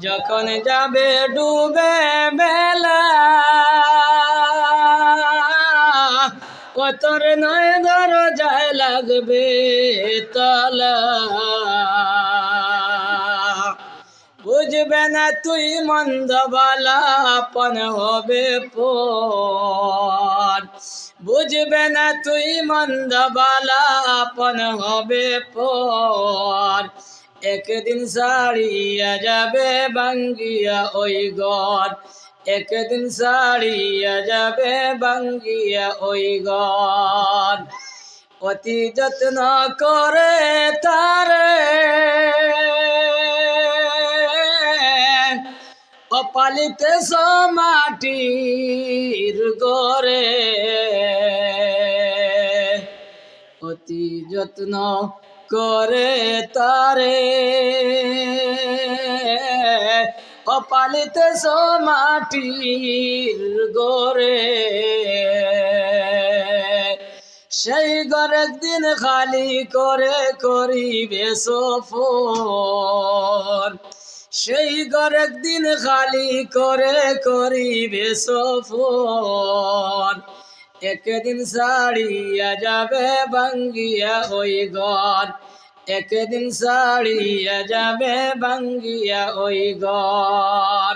যখন যাবে ডুবে বেলা, কতর নয় দরজায় লাগবে তলা। বুঝবে না তুই মন্দবালা আপন হবে পর। বুঝবে না তুই মন্দবালা আপন হবে পর। একদিন সারিয়া যাবে বাঙ্গিয়া ওই ঘর একদিন সারিয়া যাবে বাঙ্গিয়া ওই ঘর অতি যত্ন করে তারে অপালিতে মাটির গরে অতি যত্ন করে তারে। অপালিতে মাটির গরে। সেই গরের দিন খালি করে করিবে সফর। সেই গরের দিন খালি করে করিবে সফর। একদিন সাড়িয়া যাবে বাঙ্গিয়া ওই ঘর। একদিন সাড়িয়া যাবে বাঙ্গিয়া ওই ঘর।